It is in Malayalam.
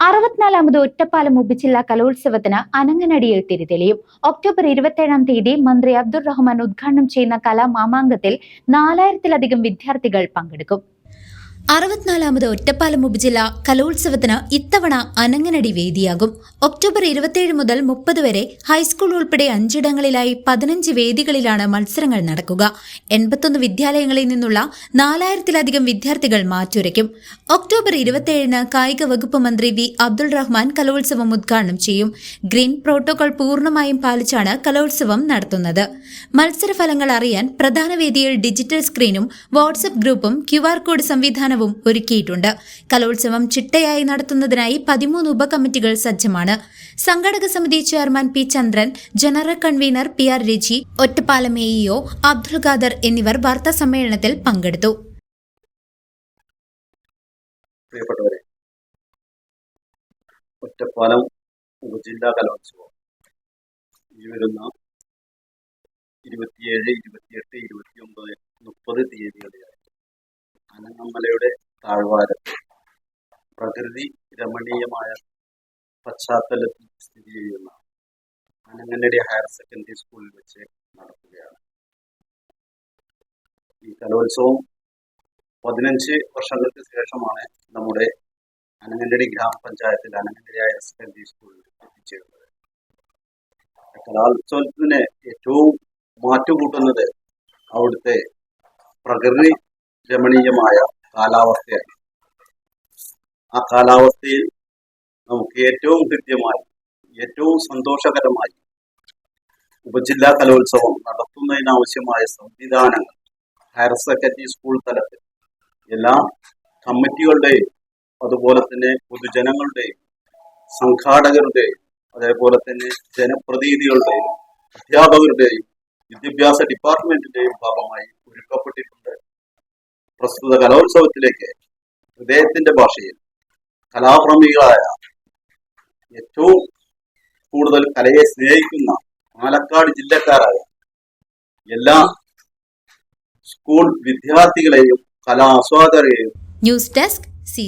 അറുപത്തിനാലാമത് ഒറ്റപ്പാലം ഉപജില്ലാ കലോത്സവത്തിന് അനങ്ങനടിയിൽ തിരിതെളിയും ഒക്ടോബർ ഇരുപത്തിയേഴാം തീയതി മന്ത്രി അബ്ദുൾ റഹ്മാൻ ഉദ്ഘാടനം ചെയ്യുന്ന കലാമാമാങ്കത്തിൽ നാലായിരത്തിലധികം വിദ്യാർത്ഥികൾ പങ്കെടുക്കും. അറുപത്തിനാലാമത് ഒറ്റപ്പാലം ഉപജില്ല കലോത്സവത്തിന് ഇത്തവണ അനങ്ങനടി വേദിയാകും. ഒക്ടോബർ ഇരുപത്തിയേഴ് മുതൽ മുപ്പത് വരെ ഹൈസ്കൂൾ ഉൾപ്പെടെ അഞ്ചിടങ്ങളിലായി പതിനഞ്ച് വേദികളിലാണ് മത്സരങ്ങൾ നടക്കുക. എൺപത്തൊന്ന് വിദ്യാലയങ്ങളിൽ നിന്നുള്ള നാലായിരത്തിലധികം വിദ്യാർത്ഥികൾ മാറ്റുരയ്ക്കും. ഒക്ടോബർ ഇരുപത്തിയേഴിന് കായിക വകുപ്പ് മന്ത്രി വി. അബ്ദുൾ റഹ്മാൻ കലോത്സവം ഉദ്ഘാടനം ചെയ്യും. ഗ്രീൻ പ്രോട്ടോകോൾ പൂർണമായും പാലിച്ചാണ് കലോത്സവം നടത്തുന്നത്. മത്സരഫലങ്ങൾ അറിയാൻ പ്രധാന വേദിയിൽ ഡിജിറ്റൽ സ്ക്രീനും വാട്സപ്പ് ഗ്രൂപ്പും ക്യു കോഡ് കോഡ് സംവിധാനവും ഒരുക്കിയിട്ടുണ്ട്. കലോത്സവം ചിട്ടയായി നടത്തുന്നതിനായി പതിമൂന്ന് ഉപകമ്മിറ്റികൾ സജ്ജമാണ്. സംഘാടക സമിതി chairman P Chandran general convenor P R Reji Ottapalam AEO Abdul Khader എന്നിവർ വാർത്താ സമ്മേളനത്തിൽ പങ്കെടുത്തു. പ്രിയപ്പെട്ടവരെ ഒറ്റപ്പാലം കലോത്സവം. ഇരുപത്തിയേഴ് ഇരുപത്തിയെട്ട് ഇരുപത്തിയൊമ്പത് മുപ്പത് തീയതികളിലായി അനങ്ങമലയുടെ താഴ്വാരം. പ്രകൃതി രമണീയമായ പശ്ചാത്തലത്തിൽ സ്ഥിതി ചെയ്യുന്ന അനങ്ങനടി ഹയർ സെക്കൻഡറി സ്കൂളിൽ വെച്ച് നടക്കുകയാണ്. ഈ കലോത്സവം പതിനഞ്ച് വർഷങ്ങൾക്ക് ശേഷമാണ് നമ്മുടെ അനങ്ങനടി ഗ്രാമപഞ്ചായത്തിൽ അനങ്ങനടി ഹയർ സെക്കൻഡറി സ്കൂളിൽ എത്തിച്ചേരുന്നത് കലോത്സവത്തിന് ഏറ്റവും മാറ്റുകൂട്ടുന്നത് അവിടുത്തെ പ്രകൃതി രമണീയമായ കാലാവസ്ഥയാണ്. ആ കാലാവസ്ഥയിൽ നമുക്ക് ഏറ്റവും കൃത്യമായി ഏറ്റവും സന്തോഷകരമായി ഉപജില്ലാ കലോത്സവം നടത്തുന്നതിനാവശ്യമായ സംവിധാനങ്ങൾ ഹയർ സെക്കൻഡറി സ്കൂൾ തലത്തിൽ എല്ലാ കമ്മിറ്റികളുടെയും അതുപോലെ തന്നെ പൊതുജനങ്ങളുടെയും സംഘാടകരുടെയും അതേപോലെ തന്നെ ജനപ്രതിനിധികളുടെയും അധ്യാപകരുടെയും വിദ്യാഭ്യാസ ഡിപ്പാർട്ട്മെന്റിന്റെയും ഭാഗമായി ഒരുക്കപ്പെട്ടിട്ടുണ്ട്. പ്രസ്തുത കലോത്സവത്തിലേക്ക് ഹൃദയത്തിന്റെ ഭാഷയിൽ കലാപ്രമികളായ ഏറ്റവും കൂടുതൽ കലയെ സ്നേഹിക്കുന്ന പാലക്കാട് ജില്ലക്കാരായ എല്ലാ സ്കൂൾ വിദ്യാർത്ഥികളെയും കലാ ആസ്വാദകരെയും ന്യൂസ് ഡെസ്ക് സി.